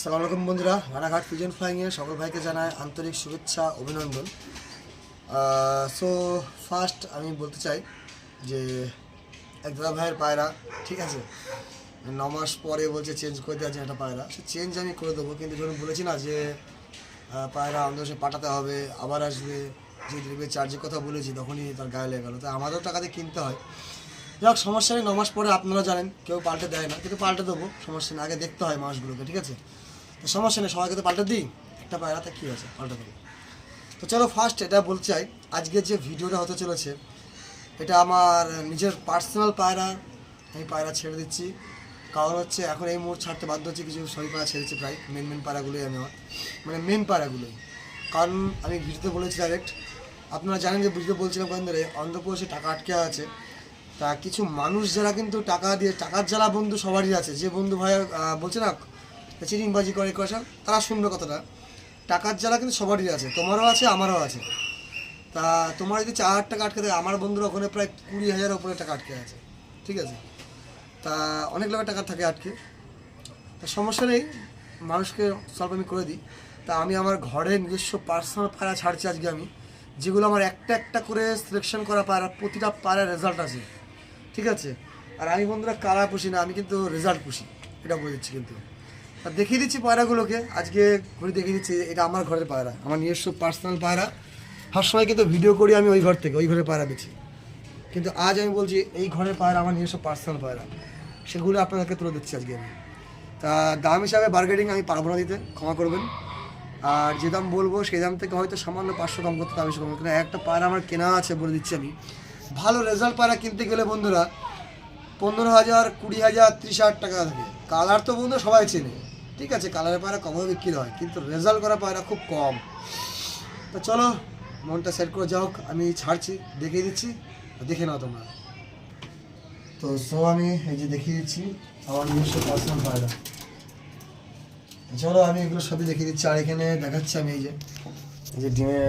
সালাম আলাইকুম বন্ধুরা, রানাঘাট পিজন ফ্লাইংয়ে সকল ভাইকে জানায় আন্তরিক শুভেচ্ছা, অভিনন্দন। সো ফার্স্ট আমি বলতে চাই যে, এক দাদা ভাইয়ের পায়রা, ঠিক আছে? ন মাস পরে বলছে চেঞ্জ করে দেওয়া একটা পায়রা। সে চেঞ্জ আমি করে দেবো, কিন্তু যখন বলেছি না যে পায়রা আমাদের পাঠাতে হবে, আবার আসবে, যে ডেলিভারি চার্জের কথা বলেছি, তখনই তার গায়ে লেগে গেলো। তো আমাদেরও টাকা দিয়ে কিনতে হয়। যাই হোক, সমস্যা নেই, ন মাস পরে আপনারা জানেন, কেউ পাল্টে দেয় না, কিন্তু পাল্টে দেবো, সমস্যা নেই, আগে দেখতে হয় মাসগুলোকে, ঠিক আছে? তো সমস্যা নেই সবাইকে তো পাল্টে দিই। একটা পায়রাতে কী আছে? পাল্টে দেবো। তো চলো ফার্স্ট এটা বলতে চাই, আজকে যে ভিডিওটা হতে চলেছে, এটা আমার নিজের পার্সোনাল পায়রা, আমি পায়রা ছেড়ে দিচ্ছি। কারণ হচ্ছে এখন এই মুহূর্তে ছাড়তে বাধ্য হচ্ছে, কিছু সবই পায়রা ছেড়েছি প্রায় মেন মেন পায়রাগুলোই আমি আমার মানে মেন পায়রাগুলোই। কারণ আমি ভিডিওতে বলেছি ডাইরেক্ট আপনারা জানেন যে ভিডিওতে বলছিলাম কয়েন ধরে, অন্ধ্রপ্রদেশে টাকা আটকে আছে। তা কিছু মানুষ যারা কিন্তু টাকা দিয়ে, টাকার জ্বালা বন্ধু সবারই আছে। যে বন্ধু ভাই বলছে না চিটিংবাজি করে কষা তারা শুনবে কথাটা। টাকার জ্বালা কিন্তু সবারই আছে, তোমারও আছে, আমারও আছে। তা তোমার যদি চার হাজার টাকা আটকে আমার বন্ধুরা ওখানে প্রায় কুড়ি হাজার ওপরে টাকা আটকে আছে, ঠিক আছে? তা অনেক লোকের টাকা থাকে আটকে। তা সমস্যা নেই, মানুষকে সলভ আমি করে দিই। তা আমি আমার ঘরে নিজস্ব পার্সোনাল পায়রা ছাড়ছি আজকে আমি, যেগুলো আমার একটা একটা করে সিলেকশন করা পায়রা, প্রতিটা পায়রার রেজাল্ট আছে, ঠিক আছে? আর আমি বন্ধুরা কারা পুষি না, আমি কিন্তু রেজাল্ট পুষি, এটা বলে দিচ্ছি কিন্তু। দেখিয়ে দিচ্ছি পায়রাগুলোকে। আজকে ঘুরে দেখিয়ে দিচ্ছি, এটা আমার ঘরের পায়রা, আমার নিজস্ব পার্সোনাল পায়রা। সবসময় কিন্তু ভিডিও করি আমি ওই ঘর থেকে, ওই ঘরে পায়রা বেছি কিন্তু আজ আমি বলছি, এই ঘরের পায়রা আমার নিজস্ব পার্সোনাল পায়রা। সেগুলো আপনাদেরকে তুলে দিচ্ছি আজকে আমি। তা দাম হিসাবে বার্গেটিং আমি পারব না দিতে, ক্ষমা করবেন। আর যে দাম বলব, সেই দাম থেকে হয়তো সামান্য পাঁচশো কম করতে দাম কম কিন্তু একটা পায়রা আমার কেনা আছে বলে দিচ্ছি আমি। ভালো রেজাল্ট পায়রা কিনতে গেলে বন্ধুরা, পনেরো হাজার, কুড়ি হাজার, ত্রিশ হাজার টাকা থাকে কালার তো বন্ধু সবাই চেনে। ঠিক আছে কালারের পায়রা কমও বিক্রি হয়, কিন্তু রেজাল্ট করা পায়রা খুব কম। তো চলো, মনটা সেট করে যাও, আমি ছাড়ছি, দেখিয়ে দিচ্ছি, দেখে নাও তোমরা। তো সো আমি এই যে দেখিয়ে দিচ্ছি, আমার নিজস্ব পার্সোনাল পায়রা। চলো, আমি এগুলো সবই দেখিয়ে দিচ্ছি, আর এখানে দেখাচ্ছি আমি এই যে এই যে ডিমে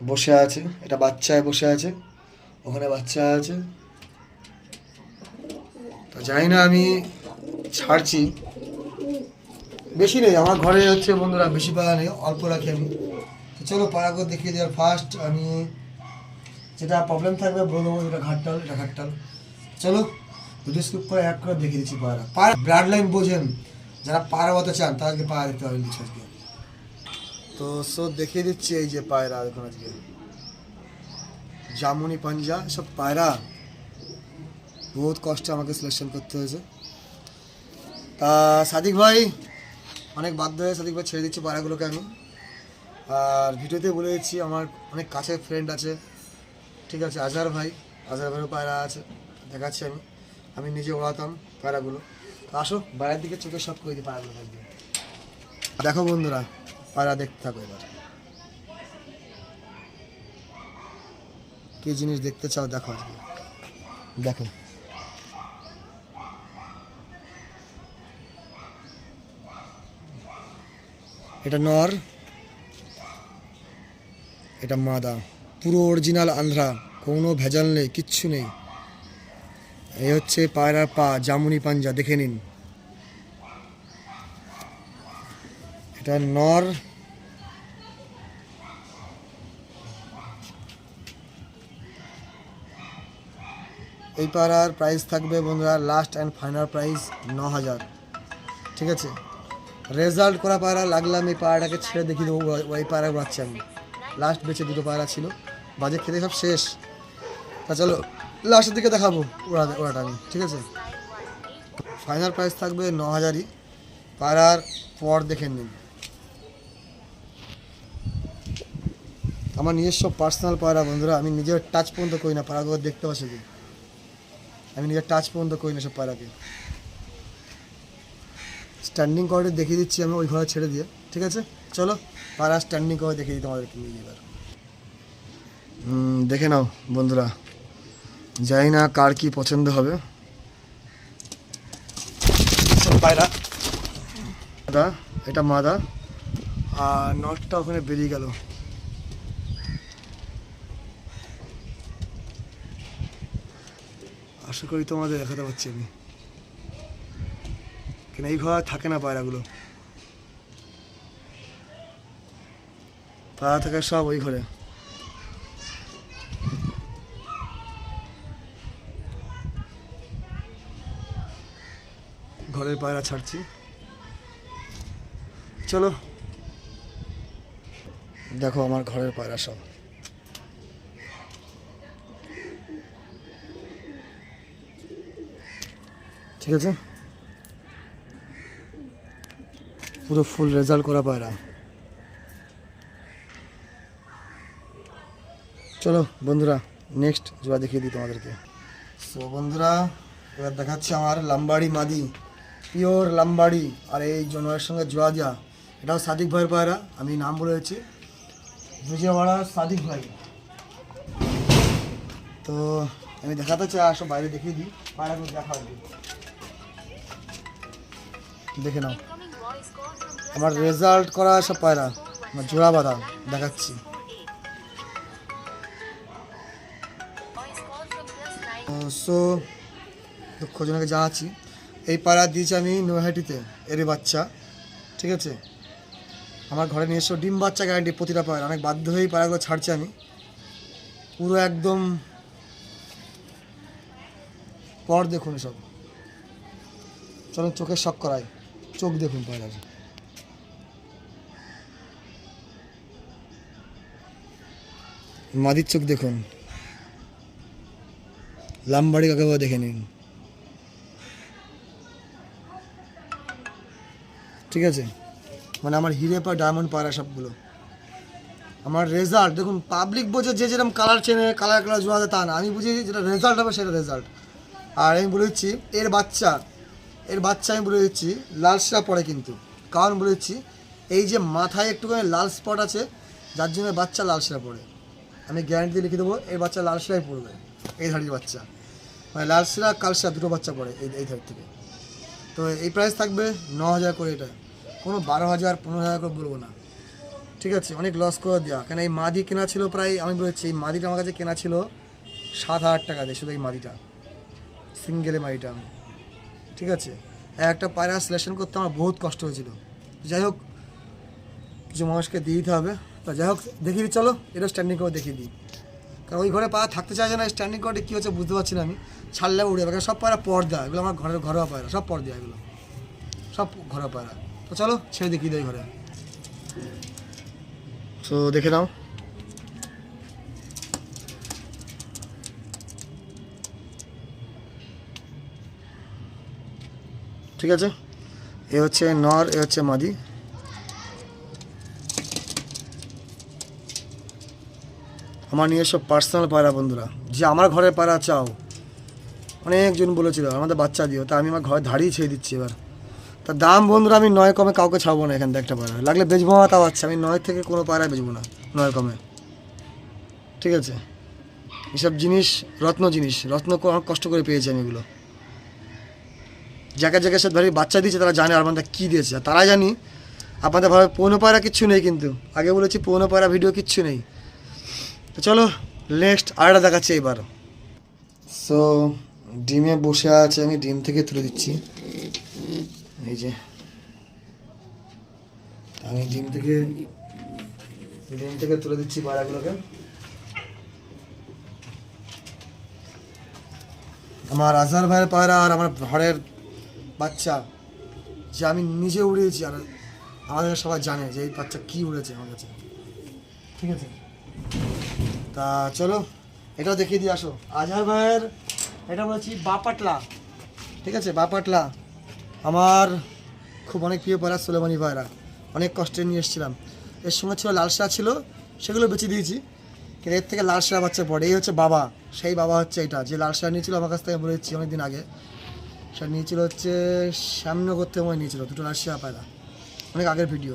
বসে আছে, এটা বাচ্চায় বসে আছে, ওখানে বাচ্চা আছে। তো জানি না, আমি ছাড়ছি। বেশি নেই, আমার ঘরে হচ্ছে বন্ধুরা বেশি পাড়া নেই, অল্প রাখি আমি। তো চলো পাড়াগুলো দেখিয়ে দেওয়ার ফার্স্ট আমি যেটা প্রবলেম থাকবে বলব এটা ঘাটটাল এটা ঘাটটাল চলো ভিডিও করে এক করে দেখিয়ে দিচ্ছি পায়রা পায়রা ব্লাড লাইন বোঝেন, যারা পায়রা হতে চান, তাদেরকে পায়রা দেখতে হবে কিছু আজকে। তো সো দেখিয়ে দিচ্ছি এই যে পায়রা, দেখুন আজকে। জামুনি, পাঞ্জা সব পায়রা। বহুত কষ্টে আমাকে সিলেকশন করতে হয়েছে। তা, সাদিক ভাই অনেক বাধ্য হয়ে সাদিক ভাই ছেড়ে দিচ্ছি পায়রাগুলোকে আমি। আর ভিডিওতে বলে দিচ্ছি, আমার অনেক কাছের ফ্রেন্ড আছে, ঠিক আছে, আজহার ভাই, আজহার ভাইয়েরও পায়রা আছে, দেখাচ্ছি আমি। আমি নিজে ওড়াতাম পায়রাগুলো। তো আসো, বাইরের দিকে চোখে সব করে দিই পায়রাগুলো একদিন। দেখো বন্ধুরা, পায়রা দেখতে থাকো এবার। কি জিনিস দেখতে চাও দেখো আজকে। দেখো। এটা নর, এটা মাদা। পুরো অরিজিনাল আন্ধ্রা, কোনো ভেজাল নেই, কিচ্ছু নেই। এই হচ্ছে পায়রার পা, জামুনি পাঞ্জা, দেখে নিন। এটা নর, এই পায়রার প্রাইস থাকবে বন্ধুরা লাস্ট অ্যান্ড ফাইনাল প্রাইস ন হাজার ঠিক আছে? রেজাল্ট করা পায়রা লাগলাম এই পায়রাটাকে ছেড়ে দেখিয়ে দেবো, ওই- পায়রা বাচ্চা আমি। লাস্ট বেঁচে দুটো পায়রা ছিল। বাজে খেতে সব শেষ। তা চলো লাস্টের দিকে দেখাবো ওরা ওরাটা আমি, ঠিক আছে? ফাইনাল প্রাইস থাকবে ন হাজারই পায়রার পর দেখে নিন। আমার নিজস্ব পার্সোনাল পায়রা বন্ধুরা, আমি নিজের টাচ পর্যন্ত করি না পায়রাগুলো দেখতে পাচ্ছি আমি নিজের টাচ পর্যন্ত করি না সব পায়রাকে স্ট্যান্ডিং করে দেখিয়ে দিচ্ছি আমি ওই ঘরে ছেড়ে দিয়ে, ঠিক আছে? চলো পায়রা স্ট্যান্ডিং করে দেখিয়ে দিই তোমাদেরকে নিয়ে এবার। দেখে নাও বন্ধুরা, জানি না কার কি পছন্দ হবে। পায়রা। মাদা এটা মাদা, আর নটটা ওখানে বেরিয়ে গেল। আশা করি তোমাদের দেখাতে পারছি আমি। কিন্তু এই ঘর থাকে না পায়রাগুলো। পায়রা থাকে সব ওই ঘরে। ঘরের পায়রা ছাড়ছি। চলো। দেখো আমার ঘরের পায়রা সব। ঠিক আছে? পুরো ফুল রেজাল্ট করা পায়রা চলো বন্ধুরা নেক্সট জোড়া দেখিয়ে দিই তোমাদেরকে। সো বন্ধুরা, এবার দেখাচ্ছে আমার লাম্বাড়ি মাদি পিওর লাম্বাড়ি, আর এই জনোয়ারের সঙ্গে জোড়া দেওয়া এটাও সাদিক ভাইয়ের পায়রা, আমি নাম বলেছি বিজয়ওয়াড়া সাদিক ভাই। তো আমি দেখাতে চাই, আসো বাইরে দেখিয়ে দিই, পায়রাগুলো দেখা দেখে নাও। আমার রেজাল্ট করা সব পায়রা। আমার জোড়া বাঁধা, দেখাচ্ছি। সো দুঃখজনকে জানাচ্ছি এই পায়রা দিয়েছি আমি নৈহাটিতে এর বাচ্চা, ঠিক আছে? আমার ঘরে এসো, ডিম বাচ্চা গ্যারান্টি প্রতিটা পায়রা। অনেক বাধ্য হয়েই পায়রাগুলো ছাড়ছি আমি। পুরো একদম পর দেখুন সব। চলুন চোখের শখ করাই। চোখ দেখুন পায়রার মাদির চোখ দেখুন। লাম্বাড়ি কাকে দেখে নিন। ঠিক আছে? মানে আমার হিরে পা ডায়মন্ড পায়রা সবগুলো। আমার রেজাল্ট দেখুন পাবলিক বোঝে যে যেরকম কালার চেনে কালার কালার জোড়া দেয় তা না। আমি বুঝি যেটা রেজাল্ট হবে সেটা রেজাল্ট আর আমি বলে দিচ্ছি, এর বাচ্চা এর বাচ্চা আমি বলে দিচ্ছি লাল শিরা পড়ে কিন্তু। কারণ বলে দিচ্ছি, এই যে মাথায় একটুখানি লাল স্পট আছে, যার জন্য বাচ্চা লাল শিরা পড়ে। আমি গ্যারান্টি লিখে দেবো এই বাচ্চা লাল শিরাই পড়বে, এই ধাড়ির বাচ্চা। মানে কাল শিরা দুটো বাচ্চা পড়ে এই এই ধার থেকে। তো এই প্রাইস থাকবে ন হাজার করে এটা। কোনো বারো হাজার পনেরো হাজার করে বলব না। ঠিক আছে, অনেক লস করে দেওয়া কেন এই মাদি কেনা ছিল প্রায়, আমি বলেছি এই মাদিটা আমার কাছে কেনা ছিল সাত হাজার টাকা দিয়ে, শুধু এই মাদিটা। সিঙ্গেলে মাদিটা ঠিক আছে? একটা পায়রা সিলেকশন করতে আমার বহুত কষ্ট হয়েছিল। যাই হোক, কিছু মানুষকে দিয়ে দিতে হবে। তা যাই হোক, দেখিয়ে দিই, চলো, এটা স্ট্যান্ডিং করে দেখিয়ে দিই। কারণ ওই ঘরে পায়রা থাকতে চাইছে না স্ট্যান্ডিং করে কী হচ্ছে বুঝতে পারছি না আমি। ছাড়লে উড়ে যাবে, কারণ সব পায়রা পর্দা, এগুলো আমার ঘরের ঘরোয়া পায়রা, সব পর্দা এগুলো। সব ঘরোয়া পায়রা। তো চলো, ছেড়ে দেখিয়ে দেয় ঘরে। তো দেখে নাও। ঠিক আছে? এ হচ্ছে নর, এ হচ্ছে মাদি। আমার নিজস্ব পার্সোনাল পায়রা বন্ধুরা। যে আমার ঘরের পায়রা চাও। অনেকজন বলেছিল, আমাদের বাচ্চা দিও। তা আমি আমার ঘরে ধাড়িয়ে ছেড়ে দিচ্ছি এবার। তা দাম বন্ধুরা, আমি নয় কমে কাউকে ছাড়বো না এখান থেকে একটা পায়রা। লাগলে বেচবো না তাও আচ্ছা। আমি নয় থেকে কোনো পায়রা বেচবো না, নয় কমে। ঠিক আছে? এসব জিনিস, রত্ন জিনিস। রত্ন অনেক কষ্ট করে পেয়েছি আমি এগুলো। যাকে যাকে সে ধরি বাচ্চা দিয়েছে, তারা জানে আমাদের কী দিয়েছে। তারা জানি, আপনাদের ভাবে পৌনো পায়রা কিচ্ছু নেই কিন্তু। আগে বলেছি পৌনো পায়রা ভিডিও কিচ্ছু নেই। তো চলো নেক্সট আরেকটা দেখাচ্ছি এবার। সো ডিমে বসে আছে, আমি ডিম থেকে তুলে দিচ্ছি। এই যে, আমি ডিম থেকে ডিম থেকে তুলে দিচ্ছি পায়রাগুলোকে। আমার আজহার ভাইয়ের পায়রা আর আমার ঘরের বাচ্চা যে আমি নিজে উড়িয়েছি আর আমাদের সবাই জানে যে এই বাচ্চা কী উড়েছে আমার কাছে। ঠিক আছে? তা চলো, এটাও দেখিয়ে দিয়ে আসো। আজহার ভাইয়ের এটা বলেছি বাপাটলা। ঠিক আছে? বাপাটলা, আমার খুব অনেক প্রিয় পায়রা সোলেমানি পায়রা অনেক কষ্টে নিয়ে এসেছিলাম। এর সঙ্গে ছিল লালসা ছিল, সেগুলো বেঁচে দিয়েছি। কিন্তু এর থেকে লালসা বাচ্চা পড়ে। এই হচ্ছে বাবা। সেই বাবা হচ্ছে এটা। যে লালসা নিয়েছিল আমার কাছ থেকে বলেছি অনেকদিন আগে। সেটা নিয়েছিল হচ্ছে শ্যামনগর থেকে মনে নিয়েছিল, দুটো লালসা পায়রা। অনেক আগের ভিডিও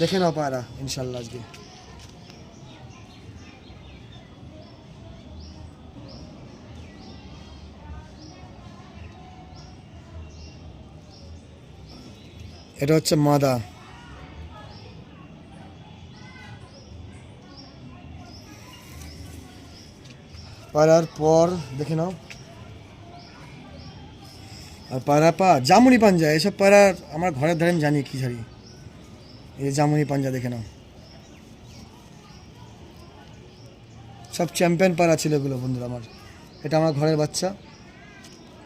দেখে নাও পায়রা, ইনশাল্লাহ আজকে। এটা হচ্ছে মাদা। পাড়ার পর, দেখে নাও। আর পায়রা পা, জামুনি পাঞ্জা, এসব পায়রা আমার ঘরের ধারে আমি জানি কী ঝাড়ি এই জামুনি পাঞ্জা দেখে নাও। সব চ্যাম্পিয়ন পায়রা ছিল এগুলো বন্ধুরা আমার। এটা আমার ঘরের বাচ্চা,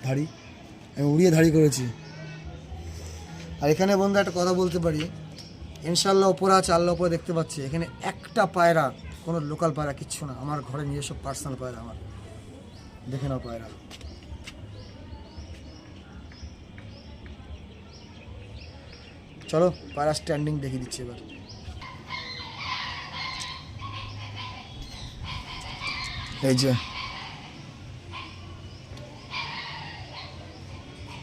ধাড়ি। আমি উড়িয়ে ধাড়ি করেছি। আর এখানে বন্ধু একটা কথা বলতে পারি। ইনশাল্লাহ ওপরে আছে, আল্লাহ ওপরে দেখতে পাচ্ছি। এখানে একটা পায়রা, কোনো লোকাল পায়রা, কিচ্ছু না। আমার ঘরে নিজস্ব পার্সোনাল পায়রা আমার। দেখে নাও পায়রা। চলো পায়রা স্ট্যান্ডিং দেখিয়ে দিচ্ছি এবার। এই যে।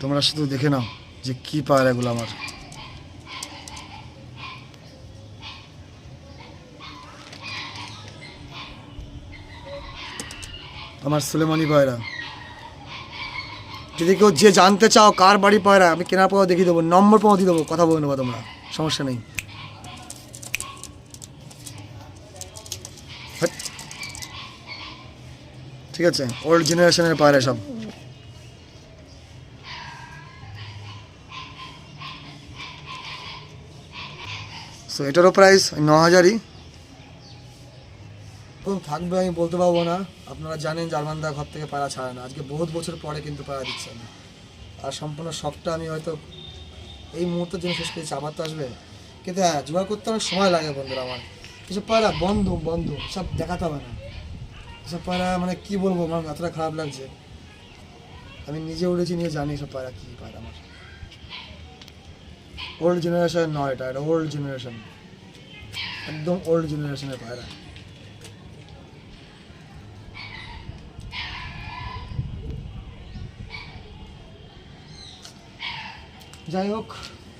তোমরা শুধু দেখে নাও যে কি পায়রাগুলো আমার। আমার সুলেমানি পায়রা যদি কেউ যে জানতে চাও কার বাড়ি পায়রা, আমি কেনার পর দেখিয়ে দেবো, নম্বর পর দিয়ে দেবো, কথা বলে নেব তোমরা, সমস্যা নেই। হাট। ঠিক আছে ওল্ড জেনারেশনের পায়রা সব। সো এটারও প্রাইস ন হাজারই। এখন থাকবে আমি বলতে পারব না। আপনারা জানেন জার্মানদা ঘর থেকে পায়রা ছাড়ে না। আজকে বহুত বছর পরে কিন্তু পায়রা দিচ্ছে না। আর সম্পূর্ণ শখটা আমি হয়তো এই মুহূর্তে জন্য শেষ করেছি, আবার তো আসবে। কিন্তু হ্যাঁ জোগাড় করতে অনেক সময় লাগে বন্ধুরা আমার। এসব পায়রা বন্ধু বন্ধু, সব দেখাতে হবে না। এসব পায়রা মানে কি বলব, আমার মাথাটা খারাপ লাগছে। আমি নিজে উঠেছি নিয়ে জানি সব পায়রা কী পায়রা আমার। ওল্ড জেনারেশন নয় এটা এটা ওল্ড জেনারেশন একদম ওল্ড জেনারেশনের পায়রা যাই হোক,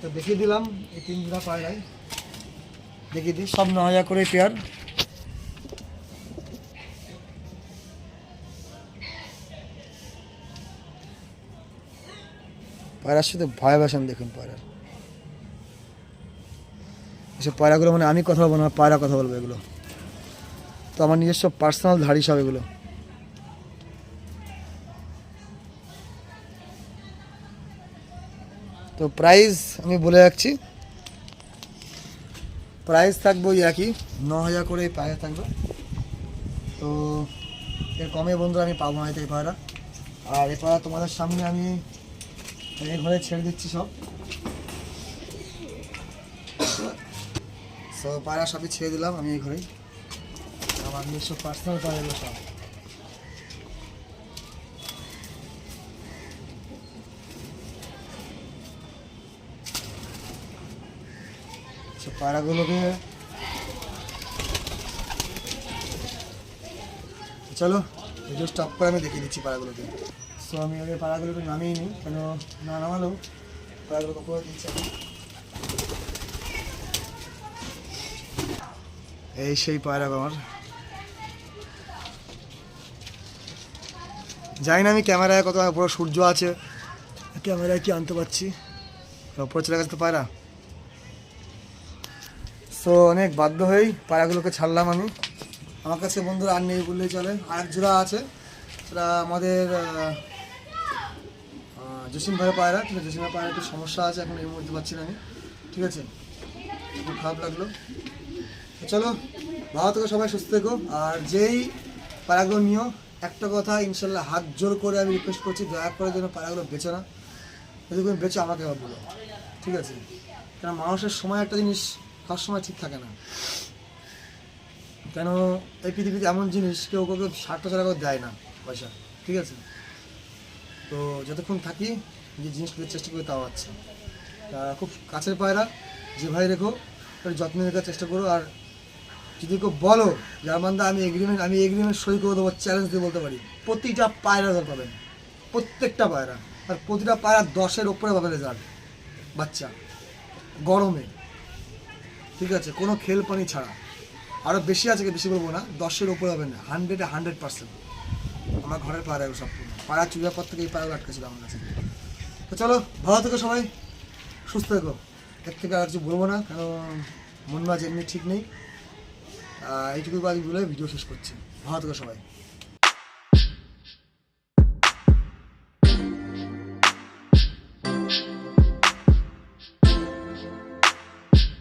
তো দেখিয়ে দিলাম, এই তিন জোড়া পায়রাই। দেখিয়ে দিই, সব ন হাজার করে পেয়ার পায়রার সাথে ভয় বাসন দেখুন পায়রার। এসব পায়রাগুলো মানে আমি কথা বলব না, পায়রা কথা বলব এগুলো। তো আমার নিজস্ব পার্সোনাল ধাড়ি সব এগুলো। তো প্রাইস আমি বলে রাখছি। প্রাইস থাকবে ওই একই ন হাজার করে প্রাইস থাকবে। তো এর কমে বন্ধু আমি পাবো না এই পায়রা আর এ পায়রা তোমাদের সামনে আমি এই ঘরে ছেড়ে দিচ্ছি সব। সো পায়রা সবই ছেড়ে দিলাম আমি এই ঘরেই। আমার নিজস্ব পার্সোনাল পায়রাগুলো সব। সে পায়রাগুলোকে চলো ভিডিও স্টপ করে আমি দেখিয়ে দিচ্ছি পায়রাগুলোকে। সো আমি আগে পায়রাগুলোকে নামিয়ে নিই, কেন না নামালেও পায়রাগুলোকে করে দিচ্ছি এই সেই পায়রা আমার। জানি না আমি ক্যামেরায় কত পুরো সূর্য আছে, ক্যামেরায় কি আনতে পারছি। ওপরে চলে গেছে তো পায়রা। সো অনেক বাধ্য হয়েই পায়রাগুলোকে ছাড়লাম আমি। আমার কাছে বন্ধুরা আর নেই বললেই চলে। আর জোড়া আছে, সেটা আমাদের জসিম ভাইয়ের পায়রা। ঠিক আছে জসিমের পায়রা একটু সমস্যা আছে, এখন এই মুহূর্তে পাচ্ছি না আমি। ঠিক আছে, খুব খারাপ লাগল। চলো, ভালো থেকো সবাই, সুস্থ থেকো। আর যেই পায়রাগুলো নিও, একটা কথা ইনশাল্লাহ হাত জোর করে আমি রিকোয়েস্ট করছি, দয়া করে যেন পায়রাগুলো বেচো না। যদি তুমি বেচো, আমাকে বলো। ঠিক আছে কারণ মানুষের সময় একটা জিনিস সব সময় ঠিক থাকে না। কেন এই পৃথিবীতে এমন জিনিস কেউ কেউ ষাটটা টাকা করে দেয় না পয়সা, ঠিক আছে? তো যতক্ষণ থাকি, যে জিনিসগুলো চেষ্টা করি তাও আচ্ছা খুব কাছের পায়রা, যে ভাই রেখো একটু যত্ন রাখার চেষ্টা করো। আর যদি কেউ বলো জার্মানদা আমি এগ্রিমেন্ট আমি এগ্রিমেন্ট সই করে দেবো চ্যালেঞ্জ দিয়ে বলতে পারি। প্রতিটা পায়রা রেজাল্ট পাবেন। প্রত্যেকটা পায়রা। আর প্রতিটা পায়রা দশের ওপরে পাবে রেজাল্ট বাচ্চা, গরমে। ঠিক আছে, কোনো খেল পানি ছাড়া। আরও বেশি আছে বেশি বলব না, দশের ওপরে হবে না হান্ড্রেডে হান্ড্রেড পার্সেন্ট আমার ঘরের পায়রা সব পাড়া চুরিয়ার পর থেকে এই পায়রা আটকেছিল আমার কাছে। তো চলো, ভালো থেকো সবাই, সুস্থ থেকো। এর থেকে আর কিছু বলব না, কারণ মন মাঝে এমনি ঠিক নেই। এইটুকু বাদ বলে ভিডিও শেষ করছি। ভালো থেকো সবাই।